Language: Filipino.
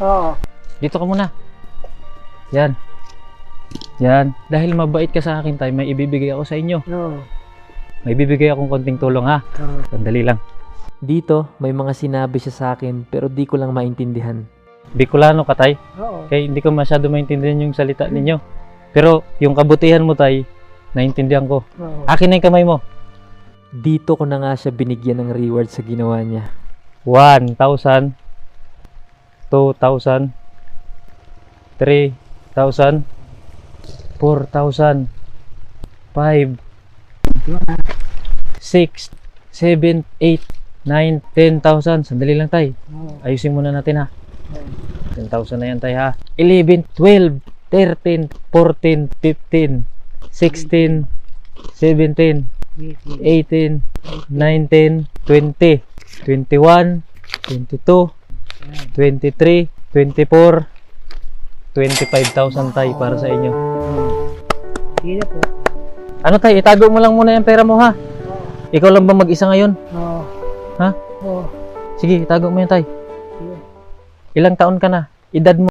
Oo. Dito ka muna. Yan. Yan. Dahil mabait ka sa akin, tay, may ibibigay ako sa inyo. Oo. May ibibigay akong konting tulong, ha? Oo. Sandali lang. Dito, may mga sinabi siya sa akin pero di ko lang maintindihan. Bicolano ka, tay. Oo. Kaya hindi ko masyado maintindihan yung salita ninyo. Pero yung kabutihan mo, tay, naintindihan ko. Oo. Akin na yung kamay mo. Dito ko na nga siya binigyan ng reward sa ginawa niya. 1,000, 2,000, 3,000, 4,000, 5, 6, 7, 8, 9, 10,000. Sandali lang tay. Oo. Ayusin muna natin ha. Oo. 10,000 na yan tay ha. 11, 12, 13, 14, 15, 16, 17, 18, 19, 20, 21, 22, 23, 24, 25,000 tay para sa inyo. Sige na po. Ano tay, itago mo lang muna yung pera mo ha. Ikaw lang ba mag-isa ngayon? Oo. Ha? Oo. Sige, itago mo yan tay. Ilang taon ka na? Edad mo?